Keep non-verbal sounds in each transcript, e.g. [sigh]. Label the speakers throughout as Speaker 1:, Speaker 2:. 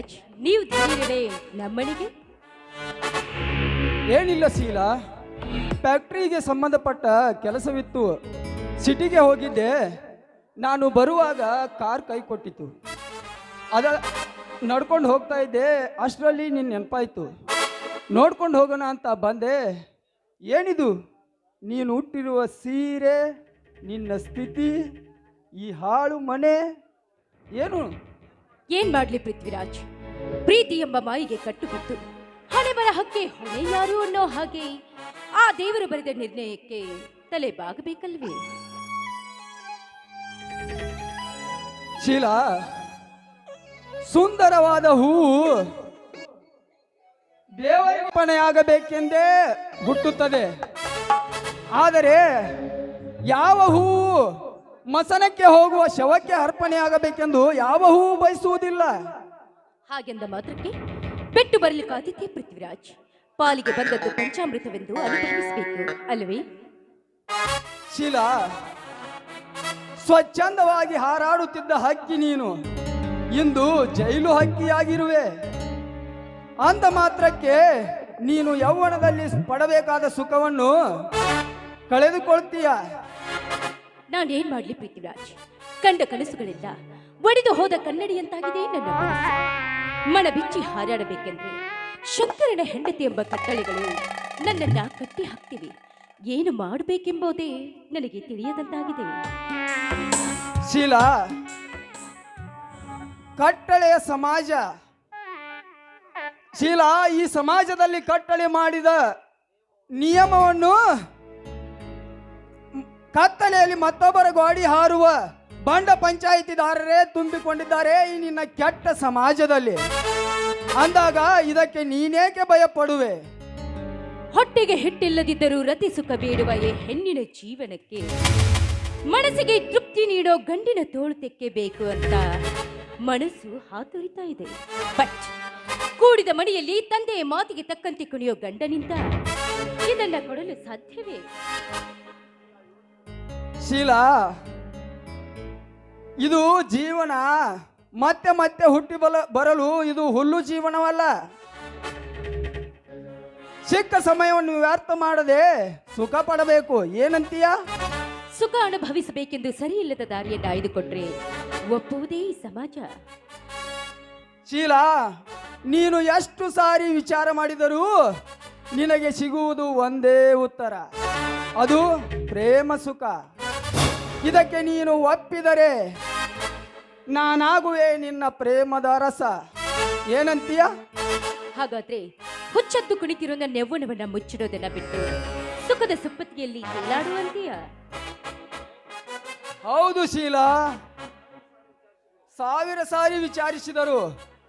Speaker 1: ಪೃಥ್ವಿರಾಜ್ ನೀವು ಧೀರಡೆ ನಮ್ಮನೆಗೆ
Speaker 2: ಏನಿಲ್ಲ ಶೀಲಾ. ಫ್ಯಾಕ್ಟ್ರಿಗೆ ಸಂಬಂಧಪಟ್ಟ ಕೆಲಸವಿತ್ತು. ಸಿಟಿಗೆ ಹೋಗಿದ್ದೆ. ನಾನು ಬರುವಾಗ ಕಾರ್ ಕೈ ಕೊಟ್ಟಿತ್ತು. ಅದ ನಡ್ಕೊಂಡು ಹೋಗ್ತಾ ಇದ್ದೆ. ಅಷ್ಟರಲ್ಲಿ ನಿನ್ನ ನೆನಪಾಯಿತು. ನೋಡ್ಕೊಂಡು ಹೋಗೋಣ ಅಂತ ಬಂದೆ. ಏನಿದು? ನೀನು ಹುಟ್ಟಿರುವ ಸೀರೆ, ನಿನ್ನ ಸ್ಥಿತಿ, ಈ ಹಾಳು ಮನೆ, ಏನು?
Speaker 1: ಏನ್ ಮಾಡ್ಲಿ ಪೃಥ್ವಿರಾಜ್? ಪ್ರೀತಿ ಎಂಬ ಮಾಯಿಗೆ ಕಟ್ಟುಬಿಟ್ಟು ಹಣೆ ಬರಹಕ್ಕೆ ಹೊಣೆ ಯಾರು ಅನ್ನೋ ಹಾಗೆ ಆ ದೇವರು ಬರೆದ ನಿರ್ಣಯಕ್ಕೆ ತಲೆ ಬಾಗಬೇಕಲ್ವೇ?
Speaker 2: ಶೀಲಾ, ಸುಂದರವಾದ ಹೂವು ದೇವರಪಣೆಯಾಗಬೇಕೆಂದೇ ಹುಟ್ಟುತ್ತದೆ. ಆದರೆ ಯಾವ ಹೂವು ಮಸನಕ್ಕೆ ಹೋಗುವ ಶವಕ್ಕೆ ಅರ್ಪಣೆಯಾಗಬೇಕೆಂದು ಯಾವ ಹೂವು ಬಯಸುವುದಿಲ್ಲ.
Speaker 1: ಹಾಗೆಂದ ಮಾತ್ರಕ್ಕೆ ಬಿಟ್ಟು ಬರಲಿಕ್ಕೆ ಆದಿತ್ಯ ಪೃಥ್ವಿರಾಜ್. ಪಾಲಿಗೆ ಬಂದದ್ದು ಪಂಚಾಮೃತವೆಂದು ಅನುಭವಿಸಬೇಕು ಅಲ್ವೇ
Speaker 2: ಶೀಲಾ ಸ್ವಚ್ಛಂದವಾಗಿ ಹಾರಾಡುತ್ತಿದ್ದ ಹಕ್ಕಿ ನೀನು. ಇಂದು ಜೈಲು ಹಕ್ಕಿಯಾಗಿರುವೆ. ಅಂದ ಮಾತ್ರಕ್ಕೆ ನೀನು ಯೌವನದಲ್ಲಿ ಪಡಬೇಕಾದ ಸುಖವನ್ನು ಕಳೆದುಕೊಳ್ತೀಯ.
Speaker 1: ನಾನೇನ್ ಮಾಡ್ಲಿ ಪೃಥ್ವಿರಾಜ್ ಕಂಡ ಕನಸುಗಳೆಲ್ಲ ಒಡೆದು ಹೋದ ಕನ್ನಡಿಯಂತಾಗಿದೆ ನನ್ನ ಮನ ಬಿಚ್ಚಿ ಹಾರಾಡಬೇಕೆಂದ್ರೆ ಶಂಕರನ ಹೆಂಡತಿ ಎಂಬ ಕಟ್ಟಳೆಗಳು ನನ್ನನ್ನ ಕಟ್ಟಿ ಹಾಕ್ತಿವೆ. ಏನು ಮಾಡಬೇಕೆಂಬುದೇ ನನಗೆ ತಿಳಿಯದಂತಾಗಿದೆ.
Speaker 2: ಶೀಲಾ, ಕಟ್ಟಳೆಯ ಸಮಾಜ. ಶೀಲಾ, ಈ ಸಮಾಜದಲ್ಲಿ ಕಟ್ಟಳೆ ಮಾಡಿದ ನಿಯಮವನ್ನು ಕತ್ತಲೆಯಲ್ಲಿ ಮತ್ತೊಬ್ಬರ ಗೋಡಿ ಹಾರುವ ಬಂಡ ಪಂಚಾಯಿತಿದಾರರೇ ತುಂಬಿಕೊಂಡಿದ್ದಾರೆ ಈ ನಿನ್ನ ಕೆಟ್ಟ ಸಮಾಜದಲ್ಲಿ. ಅಂದಾಗ ಇದಕ್ಕೆ ನೀನೇಕೆ ಭಯ ಪಡುವೆ
Speaker 1: ಹೊಟ್ಟೆಗೆ ಹಿಟ್ಟಿಲ್ಲದಿದ್ದರೂ ರತಿ ಸುಖ ಬೇಡುವ ಈ ಹೆಣ್ಣಿನ ಜೀವನಕ್ಕೆ. ಮನಸ್ಸಿಗೆ ತೃಪ್ತಿ ನೀಡೋ ಗಂಡಿನ ತೋಳು ತೆಕ್ಕೆಬೇಕು ಅಂತ ಮನಸ್ಸು ಹಾತೊರಿತಾ ಇದೆ. ಬಟ್ ಕೂಡಿದ ಮನೆಯಲ್ಲಿ ತಂದೆಯ ಮಾತಿಗೆ ತಕ್ಕಂತೆ ಕುಣಿಯೋ ಗಂಡನಿಂದ ಇದನ್ನ ಕೊಡಲು ಸಾಧ್ಯವೇ?
Speaker 2: ಶೀಲಾ. ಇದು ಜೀವನ. ಮತ್ತೆ ಮತ್ತೆ ಹುಟ್ಟಿ ಬಲ ಬರಲು ಇದು ಹುಲ್ಲು ಜೀವನವಲ್ಲ. ಸಿಕ್ಕ ಸಮಯವನ್ನು ವ್ಯರ್ಥ ಮಾಡದೆ ಸುಖ ಪಡಬೇಕು. ಏನಂತೀಯ?
Speaker 1: ಸುಖ ಅನುಭವಿಸಬೇಕೆಂದು ಸರಿಯಿಲ್ಲದ ದಾರಿಯನ್ನು ಆಯ್ದುಕೊಂಡ್ರೆ ಒಪ್ಪುವುದೇ ಈ ಸಮಾಜ.
Speaker 2: ಶೀಲ ನೀನು ಎಷ್ಟು ಸಾರಿ ವಿಚಾರ ಮಾಡಿದರೂ ನಿನಗೆ ಸಿಗುವುದು ಒಂದೇ ಉತ್ತರ. ಅದು ಪ್ರೇಮ ಸುಖ. ಇದಕ್ಕೆ ನೀನು ಒಪ್ಪಿದರೆ ನಾನಾಗುವೆ ನಿನ್ನ ಪ್ರೇಮದ ರಸ. ಏನಂತೀಯ?
Speaker 1: ಹಾಗಾದ್ರೆ ಹುಚ್ಚದ್ದು ಕುಣಿತಿರೋ ನನ್ನ ನೆವ್ವನವನ್ನ ಮುಚ್ಚಿಡೋದನ್ನ ಬಿಟ್ಟು ಸುಖದ ಸುಪ್ಪತ್ತಿಗೆಯಲ್ಲಿ ಎಲ್ಲಾಡುವಂತೀಯ?
Speaker 2: ಹೌದು ಶೀಲಾ. ಸಾವಿರ ಸಾರಿ ವಿಚಾರಿಸಿದರು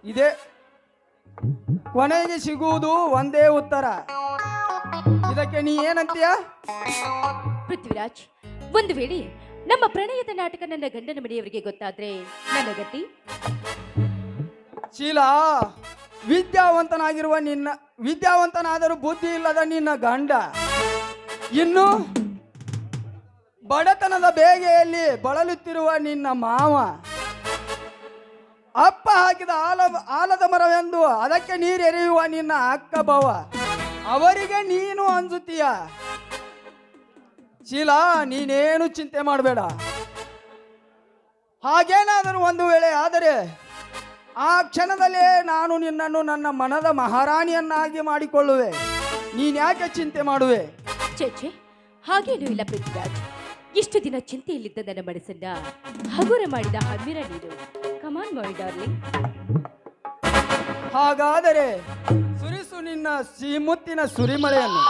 Speaker 2: ಇದೆ ಕೊನೆಗೆ ಸಿಗುವುದು ಒಂದೇ ಉತ್ತರ. ಇದಕ್ಕೆ ನೀ ಏನಂತೀಯ?
Speaker 1: ಪೃಥ್ವಿರಾಜ್ ಒಂದು ವೇಳೆ ನಮ್ಮ ಪ್ರಣಯದ ನಾಟಕ ನನ್ನ ಗಂಡನ ಮನೆಯವರಿಗೆ ಗೊತ್ತಾದ್ರೆ ನನ್ನ ಗತಿ?
Speaker 2: ಶೀಲಾ, ವಿದ್ಯಾವಂತನಾಗಿರುವ ನಿನ್ನ, ವಿದ್ಯಾವಂತನಾದರೂ ಬುದ್ಧಿ ಇಲ್ಲದ ನಿನ್ನ ಗಂಡ. ಇನ್ನು ಬಡತನದ ಬೇಗೆಯಲ್ಲಿ ಬಳಲುತ್ತಿರುವ ನಿನ್ನ ಮಾವ. ಅಪ್ಪ ಹಾಕಿದ ಆಲ ಆಲದ ಮರವೆಂದು ಅದಕ್ಕೆ ನೀರೆರೆಯುವ ನಿನ್ನ ಅಕ್ಕ ಬವ. ಅವರಿಗೆ ನೀನು ಅಂಜುತ್ತೀಯ ಶೀಲಾ ನೀನೇನು ಚಿಂತೆ ಮಾಡಬೇಡ. ಹಾಗೇನಾದರೂ ಒಂದು ವೇಳೆ ಆದರೆ ಆ ಕ್ಷಣದಲ್ಲೇ ನಾನು ನಿನ್ನನ್ನು ನನ್ನ ಮನದ ಮಹಾರಾಣಿಯನ್ನಾಗಿ ಮಾಡಿಕೊಳ್ಳುವೆ. ನೀನ್ಯಾಕೆ ಚಿಂತೆ ಮಾಡುವೆ?
Speaker 1: ಚೇಚೆ ಹಾಗೇನೂ ಇಲ್ಲ ಪೃಥ್ವಿರಾಜ್. ಇಷ್ಟು ದಿನ ಚಿಂತೆಯಲ್ಲಿದ್ದ ನನ್ನ ಮನಸ್ಸನ್ನ ಹಗುರ ಮಾಡಿದ ಹಮ್ಮಿರ ನೀನು ಕಮಾನ್ ಮೈ ಡಾರ್ಲಿಂಗ್
Speaker 2: ಹಾಗಾದರೆ ಸುರಿಸು ನಿನ್ನ ಸಿಮುತ್ತಿನ ಸುರಿಮಳೆಯನ್ನು.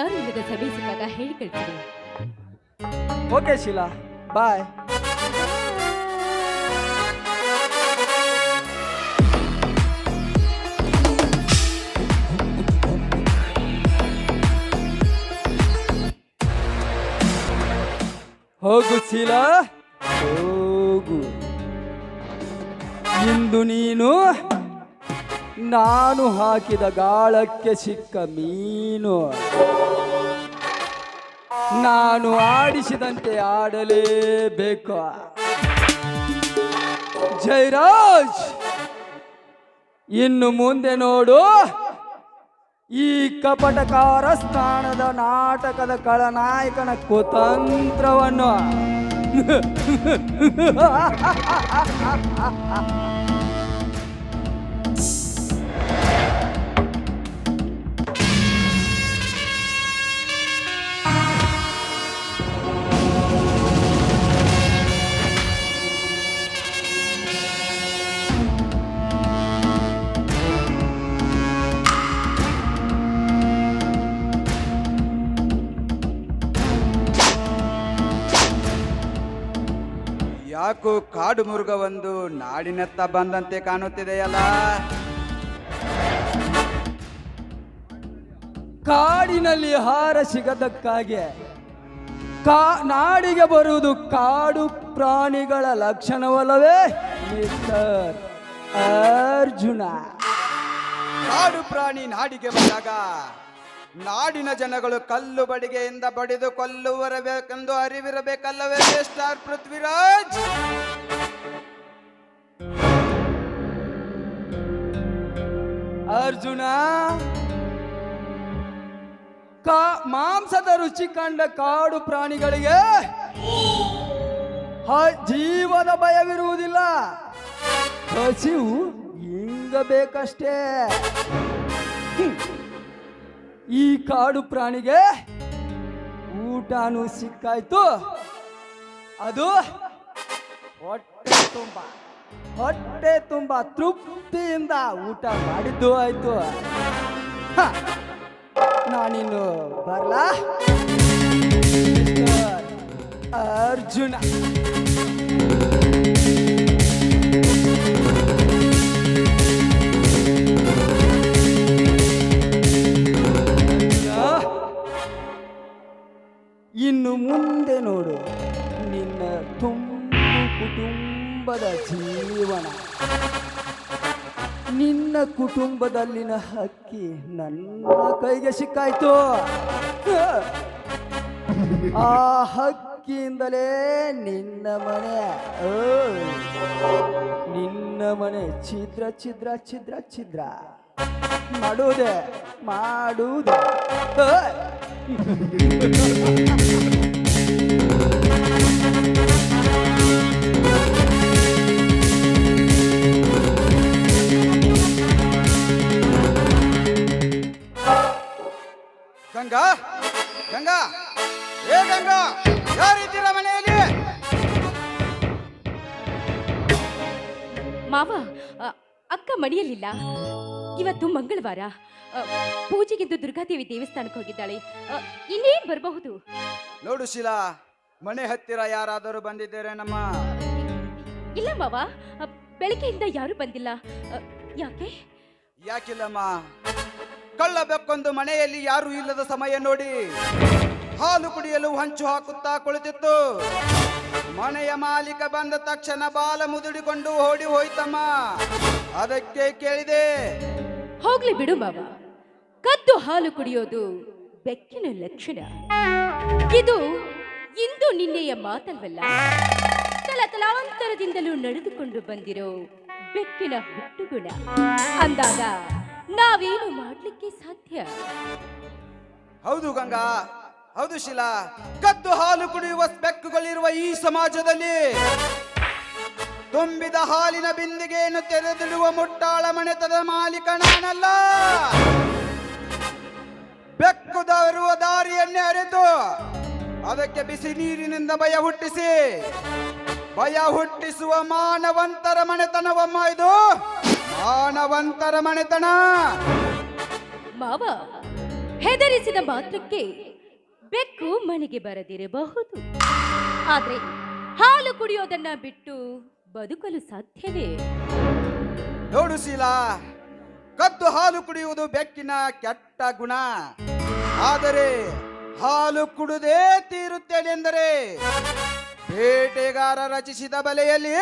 Speaker 1: ಯಾರು ಇಲ್ಲದ ಸಭೆ ಸಿಕ್ಕಾಗ ಹೇಳಿ ಕಳ್ತೀನಿ
Speaker 2: ಓಕೆ ಶೀಲಾ ಬಾಯ್ ಹೋಗು ಶೀಲಾ ಹೋಗು. ಇಂದು ನೀನು ನಾನು ಹಾಕಿದ ಗಾಳಕ್ಕೆ ಸಿಕ್ಕ ಮೀನು. ನಾನು ಆಡಿಸಿದಂತೆ ಆಡಲೇಬೇಕು. ಜೈರಾಜ್ ಇನ್ನು ಮುಂದೆ ನೋಡು. ಈ ಕಪಟಕಾರ ಸ್ಥಾನದ ನಾಟಕದ ಕಳನಾಯಕನ ಕುತಂತ್ರವನ್ನು. [laughs]
Speaker 3: ಯಾಕೋ ಕಾಡು ಮೃಗವೊಂದು ನಾಡಿನತ್ತ ಬಂದಂತೆ ಕಾಣುತ್ತಿದೆಯಲ್ಲ.
Speaker 2: ಕಾಡಿನಲ್ಲಿ ಹಾರ ಸಿಗದಕ್ಕಾಗಿ ಕಾ, ನಾಡಿಗೆ ಬರುವುದು ಕಾಡು ಪ್ರಾಣಿಗಳ ಲಕ್ಷಣವಲ್ಲವೇ? ಮಿಸ್ಟರ್ ಅರ್ಜುನ.
Speaker 3: ಕಾಡು ಪ್ರಾಣಿ ನಾಡಿಗೆ ಬಂದಾಗ ನಾಡಿನ ಜನಗಳು ಕಲ್ಲು ಬಡಿಗೆಯಿಂದ ಬಡಿದು ಕೊಲ್ಲುವರಬೇಕೆಂದು ಅರಿವಿರಬೇಕಲ್ಲವೇ ಸ್ಟಾರ್ ಪೃಥ್ವಿರಾಜ್?
Speaker 2: ಅರ್ಜುನ ಮಾಂಸದ ರುಚಿ ಕಂಡ ಕಾಡು ಪ್ರಾಣಿಗಳಿಗೆ ಜೀವದ ಭಯವಿರುವುದಿಲ್ಲ. ಹಸಿವು ಹಿಂಗ ಬೇಕಷ್ಟೇ ಹ್ಮ್. ಈ ಕಾಡು ಪ್ರಾಣಿಗೆ ಊಟನೂ ಸಿಕ್ಕಾಯ್ತು. ಅದು ಹೊಟ್ಟೆ ತುಂಬ. ಹೊಟ್ಟೆ ತುಂಬ ತೃಪ್ತಿಯಿಂದ ಊಟ ಮಾಡಿದ್ದು ಆಯ್ತು. ನಾನಿನ್ನು ಬರಲಾ. ಅರ್ಜುನ, ಕುಟುಂಬದ ಜೀವನ. ನಿನ್ನ ಕುಟುಂಬದಲ್ಲಿನ ಹಕ್ಕಿ ನನ್ನ ಕೈಗೆ ಸಿಕ್ಕಾಯ್ತು. ಆ ಹಕ್ಕಿಯಿಂದಲೇ ನಿನ್ನ ಮನೆ ನಿನ್ನ ಮನೆ ಛಿದ್ರ ಛಿದ್ರ ಛಿದ್ರ ಛಿದ್ರ. ಮಾಡುವುದೇ ಮಾಡುವುದೇ
Speaker 1: ಮಡಿಯಲಿಲ್ಲ. ಇವತ್ತು ಮಂಗಳವಾರ. ಅ, ಪೂಜೆಗೆಂದು ದುರ್ಗಾದೇವಿ ದೇವಸ್ಥಾನಕ್ಕೆ ಹೋಗಿದ್ದಾಳೆ. ಅ, ಇನ್ನೇನ್ ಬರಬಹುದು?
Speaker 3: ನೋಡು ಶಿಲಾ ಮನೆ ಹತ್ತಿರ ಯಾರಾದರೂ ಬಂದಿದ್ದೇರೆ ನಮ್ಮ?
Speaker 1: ಇಲ್ಲ ಮಾವ. ಅ, ಬೆಳಗ್ಗೆಯಿಂದ ಯಾರು ಬಂದಿಲ್ಲ. ಅ, ಯಾಕೆ?
Speaker 3: ಯಾಕಿಲ್ಲಮ್ಮ? ಕಳ್ಳ ಬೆಕ್ಕೊಂದು ಮನೆಯಲ್ಲಿ ಯಾರು ಇಲ್ಲದ ಸಮಯ ನೋಡಿ ಹಾಲು ಕುಡಿಯಲು ಹಂಚು ಹಾಕುತ್ತಾ ಕುಳಿತಿತ್ತು. ಮನೆಯ ಮಾಲೀಕ ಬಂದ ತಕ್ಷಣ ಬಾಲ ಮುದುಡಿಕೊಂಡು ಓಡಿ ಹೋಯ್ತಮ್ಮ. ಅದಕ್ಕೆ ಕೇಳಿದೆ.
Speaker 1: ಹೋಗ್ಲಿ ಬಿಡು ಬಾಬಾ ಕದ್ದು ಹಾಲು ಕುಡಿಯೋದು ಬೆಕ್ಕಿನ ಲಕ್ಷಣ. ಇದು ಇಂದು ನಿನ್ನೆಯ ಮಾತಲ್ವಲ್ಲ? ತಲತಲಾಂತರದಿಂದಲೂ ನಡೆದುಕೊಂಡು ಬಂದಿರೋ ಬೆಕ್ಕಿನ ಹುಟ್ಟುಗುಣ. ಅಂದಾಗ ನಾವೇನು ಮಾಡ್ಲಿಕ್ಕೆ ಸಾಧ್ಯ?
Speaker 3: ಹೌದು ಗಂಗಾ. ಹೌದು ಶಿಲಾ. ಕದ್ದು ಹಾಲು ಕುಡಿಯುವ ಬೆಕ್ಕುಗಳಿರುವ ಈ ಸಮಾಜದಲ್ಲಿ ತುಂಬಿದ ಹಾಲಿನ ಬಿಂದಿಗೆಯನ್ನು ತೆರೆದಿಡುವ ಮುಟ್ಟಾಳ ಮನೆತದ ಮಾಲೀಕ ಬೆಕ್ಕು ದರುವ ದಾರಿಯನ್ನೇ ಅರಿತು ಅದಕ್ಕೆ ಬಿಸಿ ನೀರಿನಿಂದ ಭಯ ಹುಟ್ಟಿಸಿ. ಭಯ ಹುಟ್ಟಿಸುವ ಮಾನವಂತರ ಮನೆತನವಮ್ಮ ಇದು. ಮಾನವಂತರ ಮನೆತನ.
Speaker 1: ಮಾವ, ಹೆದರಿಸಿದ ಮಾತ್ರಕ್ಕೆ ಬೆಕ್ಕು ಮನೆಗೆ ಬರದಿರಬಹುದು. ಆದ್ರೆ ಹಾಲು ಕುಡಿಯೋದನ್ನ ಬಿಟ್ಟು ಬದುಕಲು ಸಾಧ್ಯವೇ?
Speaker 3: ನೋಡು ಶೀಲಾ ಕದ್ದು ಹಾಲು ಕುಡಿಯುವುದು ಬೆಕ್ಕಿನ ಕೆಟ್ಟ ಗುಣ. ಆದರೆ ಹಾಲು ಕುಡುದೇ ತೀರುತ್ತೇನೆಂದರೆ ಬೇಟೆಗಾರ ರಚಿಸಿದ ಬಲೆಯಲ್ಲಿ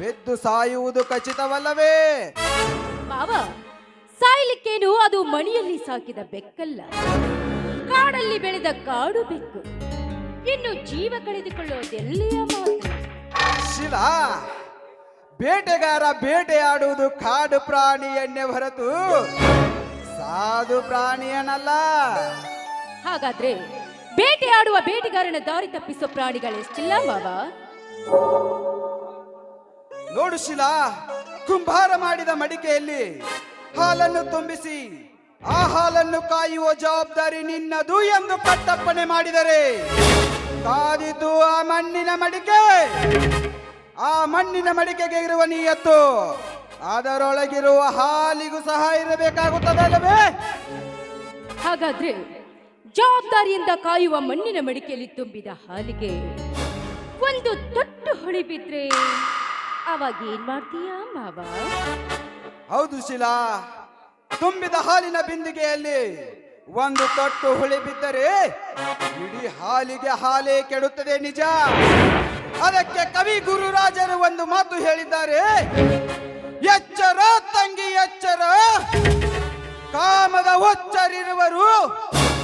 Speaker 3: ಬೆದ್ದು ಸಾಯುವುದು ಖಚಿತವಲ್ಲವೇ?
Speaker 1: ಮಾವ ಸಾಯ್ಲಿಕ್ಕೇನು ಅದು ಮಣಿಯಲ್ಲಿ ಸಾಕಿದ ಬೆಕ್ಕಲ್ಲ. ಕಾಡಲ್ಲಿ ಬೆಳೆದ ಕಾಡು ಬೆಕ್ಕು. ಇನ್ನು ಜೀವ ಕಳೆದುಕೊಳ್ಳುವುದೆಲ್ಲಿಯ ಮಾತು
Speaker 3: ಶಿಲಾ ಬೇಟೆಗಾರ ಬೇಟೆಯಾಡುವುದು ಕಾಡು ಪ್ರಾಣಿಯನ್ನೇ ಹೊರತು ಸಾಧು ಪ್ರಾಣಿಯನಲ್ಲ.
Speaker 1: ಹಾಗಾದ್ರೆ ಬೇಟೆಯಾಡುವ ಬೇಟೆಗಾರನ ದಾರಿ ತಪ್ಪಿಸೋ ಪ್ರಾಣಿಗಳೆಷ್ಟಿಲ್ಲ ಮಾವ?
Speaker 3: ನೋಡು ಶಿಲಾ ಕುಂಭಾರ ಮಾಡಿದ ಮಡಿಕೆಯಲ್ಲಿ ಹಾಲನ್ನು ತುಂಬಿಸಿ ಆ ಹಾಲನ್ನು ಕಾಯುವ ಜವಾಬ್ದಾರಿ ನಿನ್ನದು ಎಂದು ಕಟ್ಟಪ್ಪಣೆ ಮಾಡಿದರೆ ಕಾದಿತು ಆ ಮಣ್ಣಿನ ಮಡಿಕೆ. ಆ ಮಣ್ಣಿನ ಮಡಿಕೆಗೆ ಇರುವ ನೀಯತ್ತು ಅದರೊಳಗಿರುವ ಹಾಲಿಗೂ ಸಹ ಇರಬೇಕಾಗುತ್ತದೆ ಅಲ್ಲವೇ?
Speaker 1: ಹಾಗಾದ್ರೆ ಜವಾಬ್ದಾರಿಯಿಂದ ಕಾಯುವ ಮಣ್ಣಿನ ಮಡಿಕೆಯಲ್ಲಿ ತುಂಬಿದ ಹಾಲಿಗೆ ಒಂದು ತೊಟ್ಟು ಹೊಳಿ ಬಿದ್ರೆ ಅವಾಗ ಏನ್ ಮಾಡ್ತೀಯಾ ಮಾವ?
Speaker 3: ಹೌದು ಶಿಲಾ ತುಂಬಿದ ಹಾಲಿನ ಬಿಂದಿಗೆಯಲ್ಲಿ ಒಂದು ತೊಟ್ಟು ಹುಳಿ ಬಿದ್ದರೆ ಇಡೀ ಹಾಲಿಗೆ ಹಾಲೇ ಕೆಡುತ್ತದೆ ನಿಜ. ಅದಕ್ಕೆ ಕವಿ ಗುರುರಾಜರು ಒಂದು ಮಾತು ಹೇಳಿದ್ದಾರೆ. ಎಚ್ಚರ ತಂಗಿ, ಎಚ್ಚರ. ಕಾಮದ ಒಚ್ಚರಿರುವರು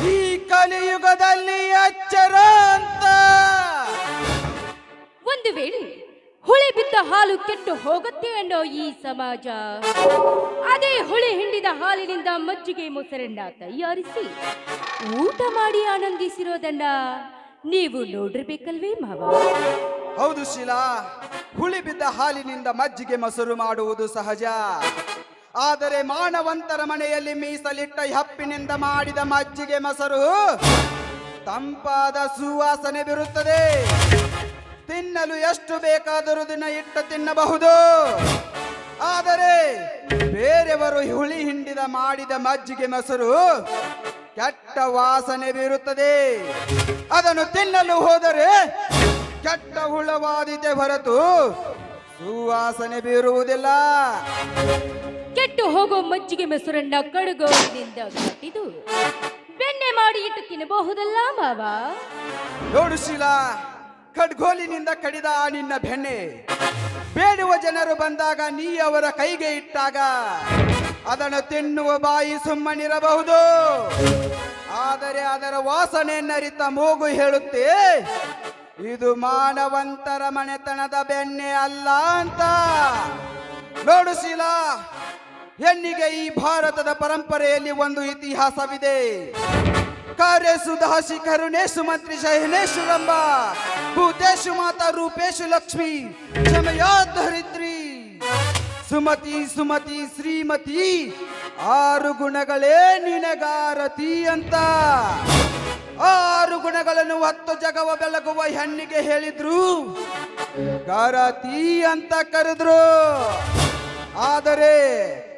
Speaker 3: ಈ ಕಲಿಯುಗದಲ್ಲಿ ಎಚ್ಚರ ಅಂತ.
Speaker 1: ಒಂದು ವೇಳೆ ಹುಳಿ ಬಿದ್ದ ಹಾಲು ಕೆಟ್ಟು ಹೋಗುತ್ತೆ ಅನ್ನೋ ಈ ಸಮಾಜ. ಅದೇ ಹುಳಿ ಹಿಂಡಿದ ಹಾಲಿನಿಂದ ಮಜ್ಜಿಗೆ ಮೊಸರನ್ನ ತಯಾರಿಸಿ ಊಟ ಮಾಡಿ ಆನಂದಿಸಿರೋದನ್ನ ನೀವು ನೋಡಿರ್ಬೇಕಲ್ವೇ ಮಾವ?
Speaker 3: ಹೌದು ಶಿಲಾ, ಹುಳಿ ಬಿದ್ದ ಹಾಲಿನಿಂದ ಮಜ್ಜಿಗೆ ಮೊಸರು ಮಾಡುವುದು ಸಹಜ. ಆದರೆ ಮಾನವಂತರ ಮನೆಯಲ್ಲಿ ಮೀಸಲಿಟ್ಟ ಹಪ್ಪಿನಿಂದ ಮಾಡಿದ ಮಜ್ಜಿಗೆ ಮೊಸರು ತಂಪಾದ ಸುವಾಸನೆ ಬೀರುತ್ತದೆ. ತಿನ್ನಲು ಎಷ್ಟು ಬೇಕಾದರೂ ದಿನ ಇಟ್ಟು ತಿನ್ನಬಹುದು. ಆದರೆ ಬೇರೆಯವರು ಹುಳಿ ಹಿಂಡಿದ ಮಾಡಿದ ಮಜ್ಜಿಗೆ ಮೊಸರು ಕೆಟ್ಟ ವಾಸನೆ ಬೀರುತ್ತದೆ. ಅದನ್ನು ತಿನ್ನಲು ಹೋದರೆ ಕೆಟ್ಟ ಹುಳವಾದಿತೆ ಹೊರತು ಸುವಾಸನೆ ಬೀರುವುದಿಲ್ಲ.
Speaker 1: ಕೆಟ್ಟು ಹೋಗೋ ಮಜ್ಜಿಗೆ ಮೊಸರನ್ನ ಕಡುಗೋದಿಂದ ಕಟ್ಟಿದು ಬೆಣ್ಣೆ ಮಾಡಿ ಇಟ್ಟು ತಿನ್ನಬಹುದಲ್ಲ ಬಾಬಾ
Speaker 3: ನೋಡು ಶೀಲಾ ಖಡ್ಗೋಲಿನಿಂದ ಕಡಿದ ಆ ನಿನ್ನ ಬೆಣ್ಣೆ. ಬೇಡುವ ಜನರು ಬಂದಾಗ ನೀ ಅವರ ಕೈಗೆ ಇಟ್ಟಾಗ ಅದನ್ನು ತಿನ್ನುವ ಬಾಯಿ ಸುಮ್ಮನಿರಬಹುದು. ಆದರೆ ಅದರ ವಾಸನೆಯನ್ನರಿತ ಮೂಗು ಹೇಳುತ್ತೆ, ಇದು ಮಾನವಂತರ ಮನೆತನದ ಬೆಣ್ಣೆ ಅಲ್ಲ ಅಂತ. ನೋಡು ಶೀಲಾ, ಹೆಣ್ಣಿಗೆ ಈ ಭಾರತದ ಪರಂಪರೆಯಲ್ಲಿ ಒಂದು ಇತಿಹಾಸವಿದೆ. ಕಾರ್ಯ ದಹಸಿ ಕರುಣೇಶು, ಮಂತ್ರಿ ಶಹನೇಶ್ವರಂಬ ಭೂತೇಶು ಮಾತಾ ರೂಪೇಶು ಲಕ್ಷ್ಮಿ, ಕ್ಷಮಯಾ ಧರಿತ್ರಿ ಸುಮತಿ ಸುಮತಿ, ಶ್ರೀಮತಿ, ಆರು ಗುಣಗಳೇ ನಿನಗಾರತಿ ಅಂತ. ಆರು ಗುಣಗಳನ್ನು ಹತ್ತು ಜಗವ ಬೆಳಗುವ ಹೆಣ್ಣಿಗೆ ಹೇಳಿದ್ರು. ಗಾರತಿ ಅಂತ ಕರೆದ್ರು. ಆದರೆ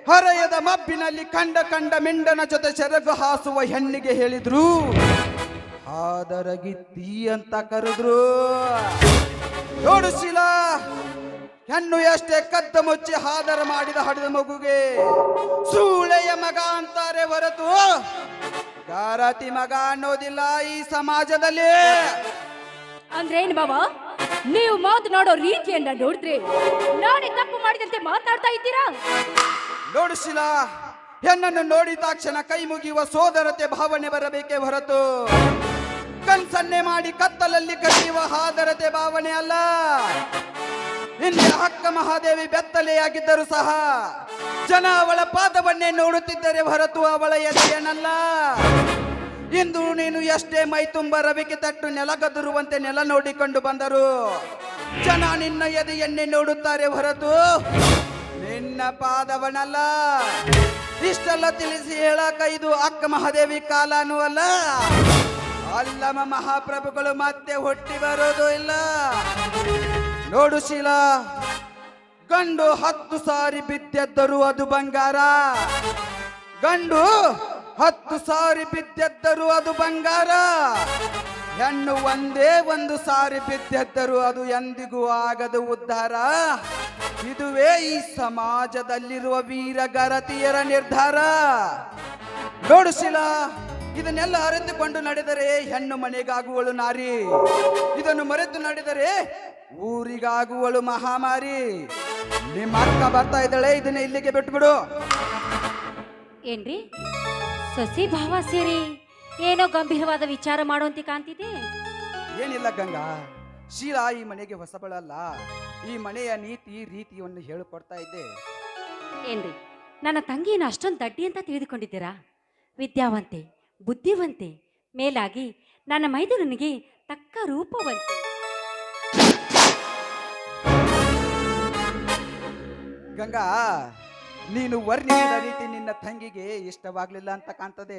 Speaker 3: ಹರೆಯದ ಮಬ್ಬಿನಲ್ಲಿ ಕಂಡ ಕಂಡ ಮಿಂಡನ ಜೊತೆ ಸೆರಗು ಹಾಸುವ ಹೆಣ್ಣಿಗೆ ಹೇಳಿದ್ರು. ಹಾದರಗಿತ್ತಿ ಅಂತ ಕರೆದ್ರು ನೋಡಿಸಿಲ್ಲ ಹೆಣ್ಣು ಎಷ್ಟೇ ಕದ್ದ ಮುಚ್ಚಿ ಹಾದರ ಮಾಡಿದ ಹಡಿದ ಮಗುಗೆ ಸೂಳೆಯ ಮಗ ಅಂತಾರೆ ಹೊರತು ಗಾರತಿ ಮಗ ಅನ್ನೋದಿಲ್ಲ ಈ ಸಮಾಜದಲ್ಲಿ.
Speaker 1: ಅಂದ್ರೆ ಏನ್ ಬಾಬಾ ನೀವು ನೋಡೋ ರೀತಿಯನ್ನ ನೋಡಿದ್ರೆ ನಾನೇ ತಪ್ಪು ಮಾಡಿದಂತೆ ಮಾತಾಡ್ತಾ ಇದ್ದೀರಾ?
Speaker 3: ನೋಡಿಸಿಲ್ಲ ಹೆಣ್ಣನ್ನು ನೋಡಿದ ತಕ್ಷಣ ಕೈ ಮುಗಿಯುವ ಸೋದರತೆ ಭಾವನೆ ಬರಬೇಕೇ ಹೊರತು. ಕನ್ಸನ್ನೆ ಮಾಡಿ ಕತ್ತಲಲ್ಲಿ ಕರೆಯುವ ಹಾದರತೆ ಭಾವನೆ ಅಲ್ಲ. ನಿನ್ನೆ ಹಕ್ಕ ಮಹಾದೇವಿ ಬೆತ್ತಲೆಯಾಗಿದ್ದರೂ ಸಹ ಜನ ಅವಳ ಪಾದವನ್ನೇ ನೋಡುತ್ತಿದ್ದರೆ ಹೊರತು ಅವಳ ಎದೆಯನ್ನಲ್ಲ ಇಂದು ನೀನು ಎಷ್ಟೇ ಮೈ ತುಂಬ ರವಿಕೆ ತಟ್ಟು ನೆಲಗದುರುವಂತೆ ನೆಲ ನೋಡಿಕೊಂಡು ಬಂದರು. ಜನ ನಿನ್ನ ಎದೆಯನ್ನೇ ನೋಡುತ್ತಾರೆ ಹೊರತು ನಿನ್ನ ಪಾದವನಲ್ಲ. ಇಷ್ಟೆಲ್ಲ ತಿಳಿಸಿ ಹೇಳಕ ಇದು ಅಕ್ಕ ಮಹಾದೇವಿ ಕಾಲನೂ ಅಲ್ಲ. ಅಲ್ಲಮ ಮಹಾಪ್ರಭುಗಳು ಮತ್ತೆ ಹುಟ್ಟಿ ಬರೋದು ಇಲ್ಲ. ನೋಡು ಶೀಲಾ, ಗಂಡು ಹತ್ತು ಸಾರಿ ಬಿದ್ದೆದ್ದರು ಅದು ಬಂಗಾರ. ಗಂಡು ಹತ್ತು ಸಾರಿ ಬಿದ್ದೆದ್ದರು ಅದು ಬಂಗಾರ. ಹೆಣ್ಣು ಒಂದೇ ಒಂದು ಸಾರಿ ಬಿದ್ದೆದ್ದರು ಅದು ಎಂದಿಗೂ ಆಗದು ಉದ್ಧಾರ. ಇದುವೇ ಈ ಸಮಾಜದಲ್ಲಿರುವ ವೀರಗರತಿಯರ ನಿರ್ಧಾರ. ನೋಡು ಇದನ್ನೆಲ್ಲ ಅರಿತುಕೊಂಡು ನಡೆದರೆ ಹೆಣ್ಣು ಮನೆಗಾಗುವಳು ನಾರಿ. ಇದನ್ನು ಮರೆತು ನಡೆದರೆ ಊರಿಗಾಗುವಳು ಮಹಾಮಾರಿ. ನಿಮ್ಮ ಅಕ್ಕ ಬರ್ತಾ ಇದ್ದಾಳೆ ಇದನ್ನ ಇಲ್ಲಿಗೆ ಬಿಟ್ಬಿಡು.
Speaker 1: ಏನ್ರಿ? ಸಸಿ ಭಾವ ಸೇರಿ ಏನೋ ಗಂಭೀರವಾದ ವಿಚಾರ ಮಾಡುವಂತೆ ಕಾಣ್ತಿದೆ
Speaker 3: ಏನಿಲ್ಲ ಗಂಗಾ ಶೀಲಾ ಈ ಮನೆಗೆ ಹೊಸಬಳಲ್ಲ. ಈ ಮನೆಯ ನೀತಿ ರೀತಿಯನ್ನು ಹೇಳಿಕೊಡ್ತಾ ಇದ್ದೆ.
Speaker 1: ಏನ್ರಿ ನನ್ನ ತಂಗಿಯನ್ನು ಅಷ್ಟೊಂದು ದಡ್ಡಿ ಅಂತ ತಿಳಿದುಕೊಂಡಿದ್ದೀರಾ? ವಿದ್ಯಾವಂತೆ ಬುದ್ಧಿವಂತೆ ಮೇಲಾಗಿ ನನ್ನ ಮೈದುನನಿಗೆ ತಕ್ಕ ರೂಪವಂತೆ.
Speaker 3: ಗಂಗಾ ನೀನು ವರ್ಣಿಸಿದ ರೀತಿ ನಿನ್ನ ತಂಗಿಗೆ ಇಷ್ಟವಾಗ್ಲಿಲ್ಲ ಅಂತ ಕಾಣ್ತದೆ.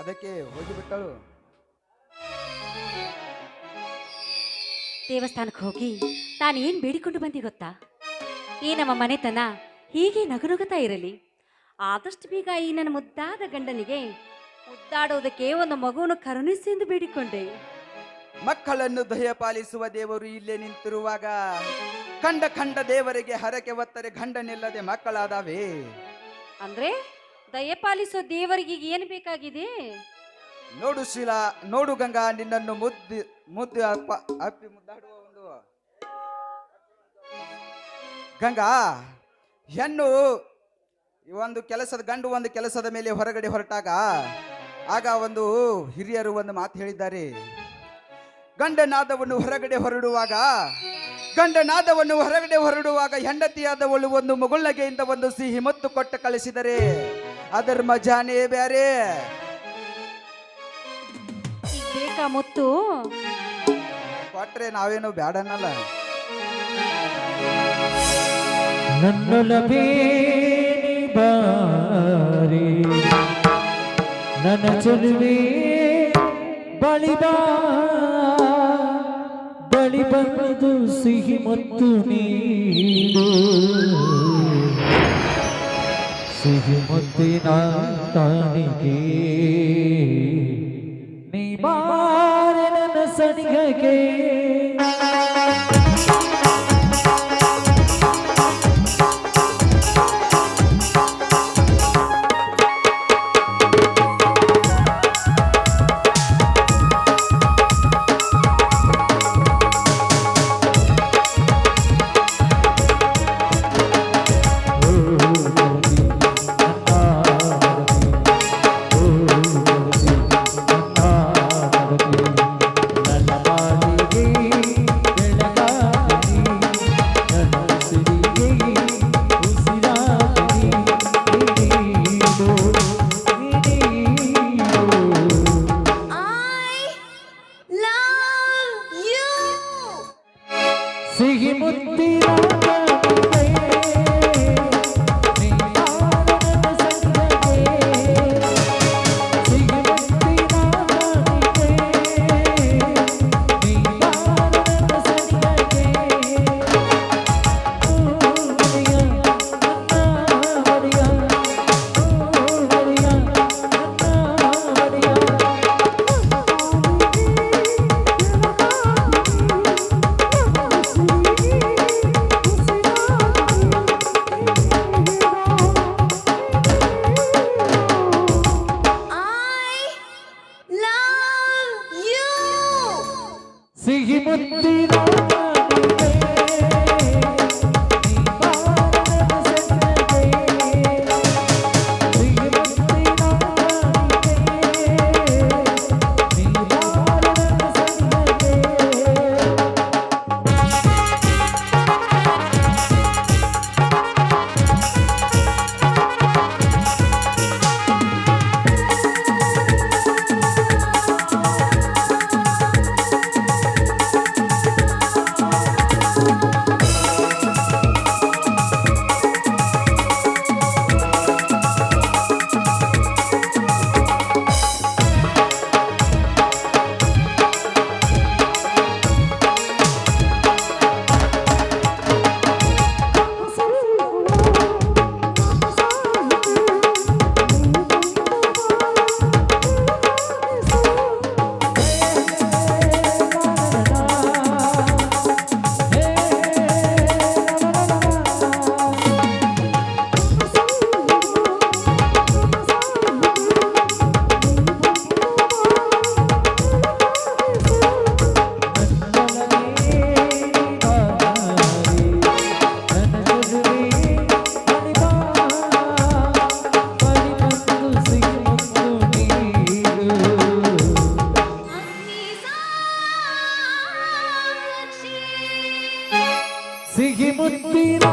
Speaker 3: ಅದಕ್ಕೆ ಹೋಗಿಬಿಟ್ಟಳು.
Speaker 1: ದೇವಸ್ಥಾನಕ್ಕೆ ಹೋಗಿ ನಾನು ಏನು ಬೇಡಿಕೊಂಡು ಬಂದಿ ಗೊತ್ತಾ? ಈ ನಮ್ಮ ಮನೆತನ ಹೀಗೆ ನಗುನಗುತ್ತಾ ಇರಲಿ. ಆದಷ್ಟು ಬೀಗ ಈ ನನ್ನ ಮುದ್ದಾದ ಗಂಡನಿಗೆ ಮುದ್ದಾಡೋದಕ್ಕೆ ಒಂದು ಮಗುವನ್ನು ಕರುಣಿಸಿ ಎಂದು ಬೇಡಿಕೊಂಡೆ.
Speaker 3: ಮಕ್ಕಳನ್ನು ದಯ ಪಾಲಿಸುವ ದೇವರು ಇಲ್ಲೇ ನಿಂತಿರುವಾಗ ಕಂಡ ಕಂಡ ದೇವರಿಗೆ ಹರಕೆ ಒತ್ತರೆ ಗಂಡನಿಲ್ಲದೆ ಮಕ್ಕಳಾದವೇ.
Speaker 1: ಅಂದ್ರೆ ದಯಪಾಲಿಸೋ ದೇವರಿಗೆ ಏನು ಬೇಕಾಗಿದೆ?
Speaker 3: ನೋಡು ಶೀಲಾ ನೋಡು ಗಂಗಾ ನಿನ್ನನ್ನು ಮುದ್ದು ಮುದ್ದು ಅಪ್ಪ ಅಪ್ಪಿ ಮುದ್ದಾಡುವ ಒಂದು. ಗಂಗಾ ಹೆಣ್ಣು ಈ ಒಂದು ಕೆಲಸದ ಗಂಡು ಒಂದು ಕೆಲಸದ ಮೇಲೆ ಹೊರಗಡೆ ಹೊರಟಾಗ ಆಗ ಒಂದು ಹಿರಿಯರು ಒಂದು ಮಾತು ಹೇಳಿದ್ದಾರೆ. ಗಂಡನಾದವನ್ನು ಹೊರಗಡೆ ಹೊರಡುವಾಗ ಗಂಡನಾದವನ್ನು ಹೊರಗಡೆ ಹೊರಡುವಾಗ ಹೆಂಡತಿಯಾದವಳು ಒಂದು ಮುಗುಳ್ನಗೆಯಿಂದ ಒಂದು ಸಿಹಿ ಮತ್ತು ಕೊಟ್ಟು ಕಳಿಸಿದರೆ ಅದರ ಮಜಾನೇ ಬೇರೆ.
Speaker 1: ಬೇಕಾ ಮುತ್ತು?
Speaker 3: ಕೊಟ್ರೆ ನಾವೇನು ನನ್ನ
Speaker 4: ನನ್ನೊಲವೇ ಬಾರಿ. ನನ್ನ ಚೆಲುವೆ ಬಳಿದ ಬಳಿ ಬಂದು ಸಿಹಿ ಮತ್ತು ನೀಡು. ಸಿಹಿ ಮುತ್ತಿನ ಕಾಣಿಕೆ ನೀ ಬಾರ ನನ್ನ ಸನಿಹಕ್ಕೆ. ಸಿಹಿ ಮುತ್ತಿನ